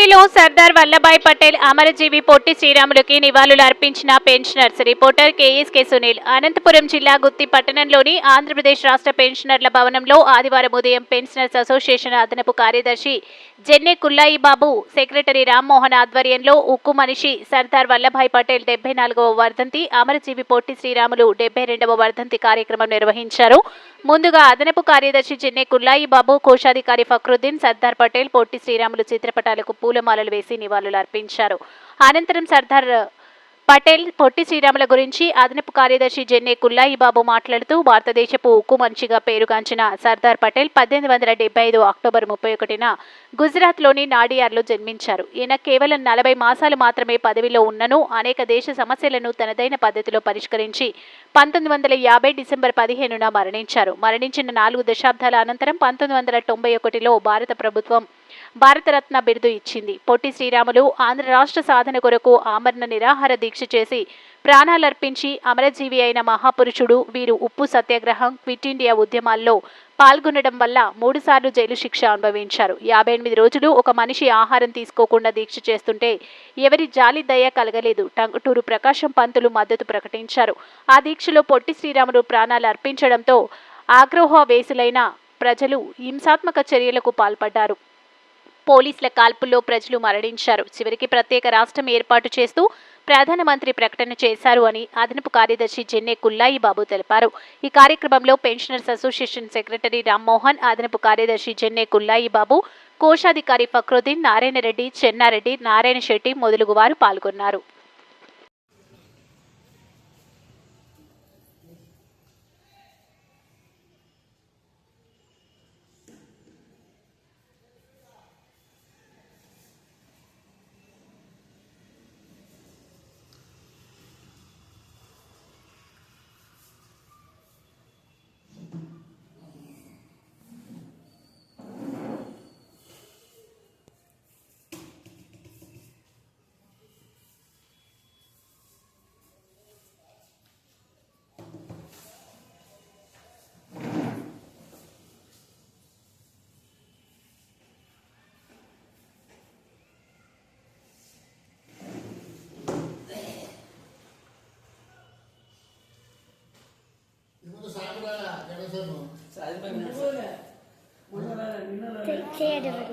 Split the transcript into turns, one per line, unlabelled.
ఢిల్లీలో సర్దార్ వల్లభాయ్ పటేల్ అమరజీవి పొట్టి శ్రీరాములకి నివాళులు అర్పించిన pensioners. Reporter K S K Sunil Anantapur జిల్లా గుత్తి పట్టణంలోని ఆంధ్రప్రదేశ్ రాష్ట్ర పెన్షనర్ల భవనంలో ఆదివారం ఉదయం పెన్షనర్స్ అసోసియేషన్ అదనపు కార్యదర్శి జెన్నె కుల్లాయి బాబు సెక్రటరీ రామ్మోహన్ ఆధ్వర్యంలో ఉక్కు మనిషి సర్దార్ వల్లభాయ్ పటేల్ డెబ్బై నాలుగవ వర్ధంతి అమరజీవి పొట్టి శ్రీరాములు డెబ్బై రెండవ వర్ధంతి కార్యక్రమం నిర్వహించారు. ముందుగా అదనపు కార్యదర్శి జెన్నె కుల్లాయి బాబు కోశాధికారి ఫక్రుద్దీన్ సర్దార్ పటేల్ పొట్టి శ్రీరాములు చిత్రపటాలకు పూలమాలలు వేసి నివాళులు అర్పించారు. అనంతరం సర్దార్ పటేల్ పొట్టి శ్రీరాముల గురించి అదనపు కార్యదర్శి జెన్నే కుల్లాయి బాబు మాట్లాడుతూ భారతదేశపు ఉక్కు మంచిగా పేరుగాంచిన సర్దార్ పటేల్ పద్దెనిమిది వందల డెబ్బై ఐదు అక్టోబర్ ముప్పై ఒకటిన గుజరాత్లోని నాడియార్లో జన్మించారు. ఈయన కేవలం నలభై మాసాలు మాత్రమే పదవిలో ఉన్నను అనేక దేశ సమస్యలను తనదైన పద్ధతిలో పరిష్కరించి పంతొమ్మిది వందల యాభై డిసెంబర్ పదిహేనున మరణించారు. మరణించిన నాలుగు దశాబ్దాల అనంతరం పంతొమ్మిది వందల తొంభై ఒకటిలో భారత ప్రభుత్వం భారతరత్న బిరుదు ఇచ్చింది. పొట్టి శ్రీరాములు ఆంధ్ర రాష్ట్ర సాధన కొరకు ఆమరణ నిరాహార దీక్ష చేసి ప్రాణాలర్పించి అమరజీవి అయిన మహాపురుషుడు వీరు ఉప్పు సత్యాగ్రహం క్విట్ ఇండియా ఉద్యమాల్లో పాల్గొనడం వల్ల మూడుసార్లు జైలు శిక్ష అనుభవించారు. యాభై ఎనిమిది రోజులు ఒక మనిషి ఆహారం తీసుకోకుండా దీక్ష చేస్తుంటే ఎవరి జాలి దయ కలగలేదు. టంగుటూరు ప్రకాశం పంతులు మద్దతు ప్రకటించారు. ఆ దీక్షలో పొట్టి శ్రీరాములు ప్రాణాలు అర్పించడంతో ఆగ్రహవేశులైన ప్రజలు హింసాత్మక చర్యలకు పాల్పడ్డారు. పోలీసుల కాల్పుల్లో ప్రజలు మరణించారు. చివరికి ప్రత్యేక రాష్ట్రం ఏర్పాటు చేస్తూ ప్రధానమంత్రి ప్రకటన చేశారు అని అదనపు కార్యదర్శి జెన్నె కుల్లాయి బాబు తెలిపారు. ఈ కార్యక్రమంలో పెన్షనర్స్ అసోసియేషన్ సెక్రటరీ రామ్మోహన్ అదనపు కార్యదర్శి జెన్నె కుల్లాయి బాబు కోశాధికారి ఫక్రుద్దీన్ నారాయణ రెడ్డి చెన్నారెడ్డి నారాయణ శెట్టి మొదలగు వారు పాల్గొన్నారు.
சேரணும்